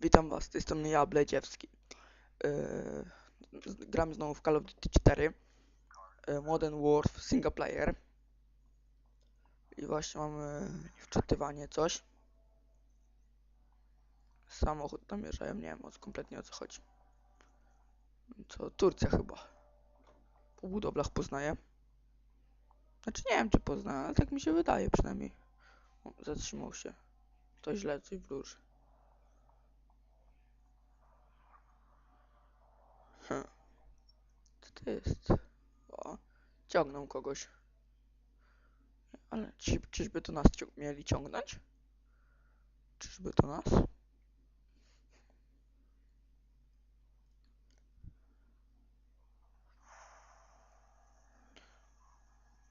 Witam was, z tej strony ja, Bledziewski. Yy, gram znowu w Call of Duty 4. Yy, Modern Warfare Single Player. I właśnie mamy wczytywanie coś. Samochód namierzają, nie wiem kompletnie o co chodzi. Co, Turcja chyba. Po budowlach poznaję. Znaczy nie wiem czy poznaję, ale tak mi się wydaje przynajmniej. O, zatrzymał się. To źle coś wróży. Hm. Co to jest? O, ciągną kogoś. Ale ci, czyżby to nas mieli ciągnąć? Czyżby to nas?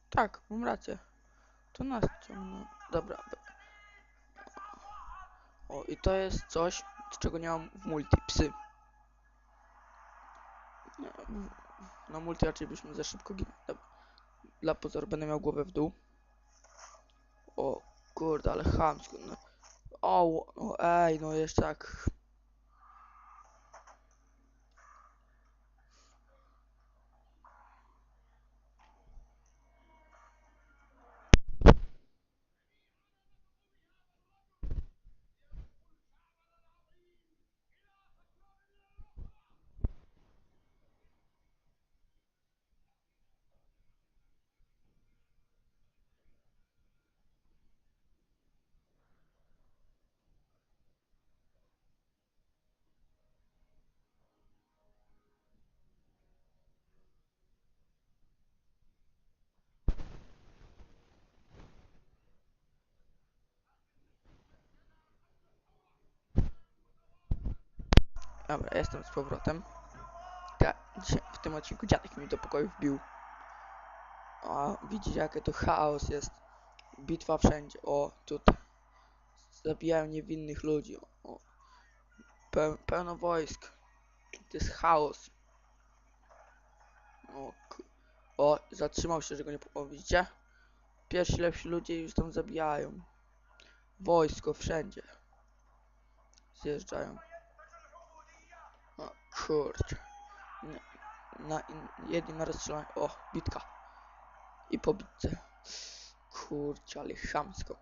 Tak, mam rację. To nas ciągną. Dobra. O, i to jest coś, czego nie mam w multi. Psy. Nie, Na multi raczej byśmy za szybko ginęli. Dobra. Dla pozoru będę miał głowę w dół. O kurde, ale chamsko. No. O, o, ej, no jeszcze tak. Dobra, jestem z powrotem. Ja, dzisiaj, w tym odcinku dziadek mi do pokoju wbił. A widzicie jakie to chaos jest. Bitwa wszędzie. O, tutaj. Zabijają niewinnych ludzi. O, Pe pełno wojsk. To jest chaos. O, o, zatrzymał się, że go nie... O, widzicie? Pierwsi lepsi ludzie już tam zabijają. Wojsko wszędzie. Zjeżdżają. O kurczę. Na, na rozstrzelaniu. O, bitka. I po bitce. Kurczę, ale chamsko.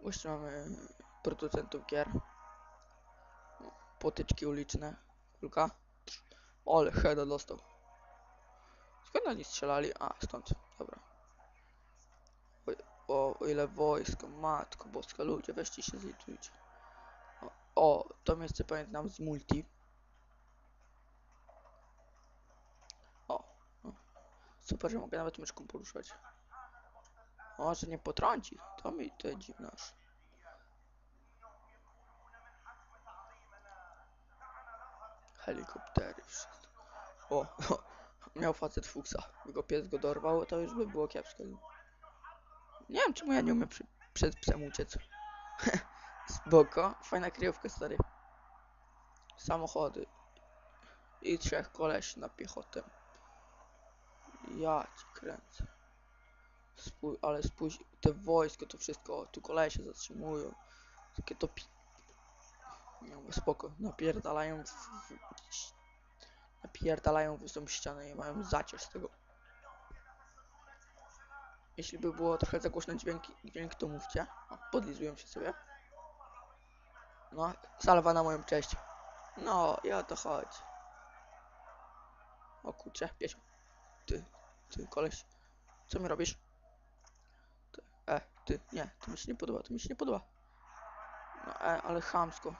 Jeszcze mamy producentów gier. Potyczki uliczne. Kulka. Ale heada dostał. Skąd oni strzelali? A, stąd. Dobra. O, o ile wojsko, matko boska, ludzie, weźcie się zlitujcie. O, to miejsce pamiętam z multi. O. Super, że mogę nawet myszką poruszać. O, że nie potrąci. To mi to dziwne. Helikoptery, wszystko. O, o, miał facet fuksa. Jego pies go dorwał, to już by było kiepsko. Nie wiem, czemu ja nie umiem przy, przed psem uciec. Spoko. Fajna kryjówka, stary. Samochody. I trzech koleś na piechotę. Ja ci kręcę. Spój, ale spójrz, te wojsko, to wszystko, tu kolesie zatrzymują. Takie to pi... Nie spoko. Napierdalają w, w... Napierdalają w tą ścianę i mają zacier z tego. Jeśli by było trochę za głośno dźwięki, dźwięk, to mówcie. O, podlizują się sobie. No, salwa na moją cześć. No, i o to chodzi. O kurczę, piesio. Ty, ty, koleś. Co mi robisz? Ty, e, ty, nie, to mi się nie podoba, to mi się nie podoba. No, e, ale chamsko.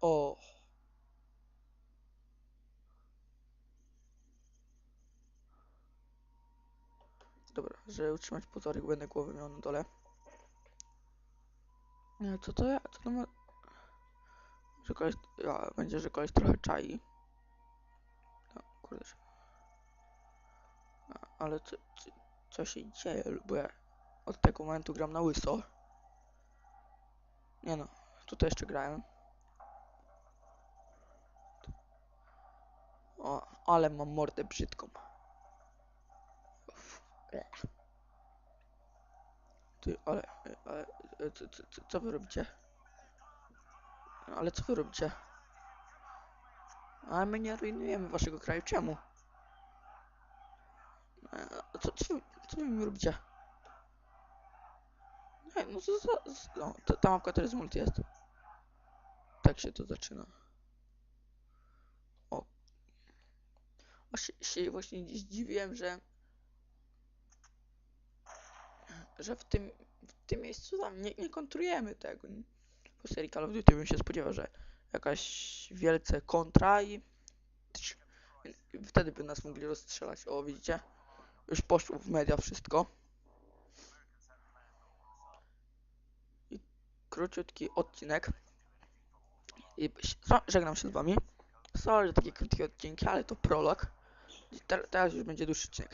O. Dobra, żeby utrzymać pozory, będę głowę miał na dole. Nie, co to ja? Co to ma... Że koleś... Ja, będzie, że koleś trochę czai. No, kurde. A, ale co, co, co się dzieje? Bo ja od tego momentu gram na łyso. Nie no, tutaj jeszcze grałem. O, ale mam mordę brzydką. Uff. Ty, ale, ale, e, co, co, co- wy robicie? Ale co wy robicie? Ale my nie rujnujemy waszego kraju, czemu? A Co, co, co wy mi robicie? Nie, no co za... No, ta, mapka teraz multi jest. Tak się to zaczyna. O. Się, się właśnie dziś dziwiłem, że... Że w tym, w tym miejscu tam nie, nie kontrujemy tego. Po serii Call of Duty bym się spodziewał, że jakaś wielce kontra i... Wtedy by nas mogli rozstrzelać. O, widzicie? Już poszło w media wszystko. I króciutki odcinek. I żegnam się z wami. Sorry, takie krótkie odcinki, ale to prolog. Teraz już będzie dłuższy odcinek.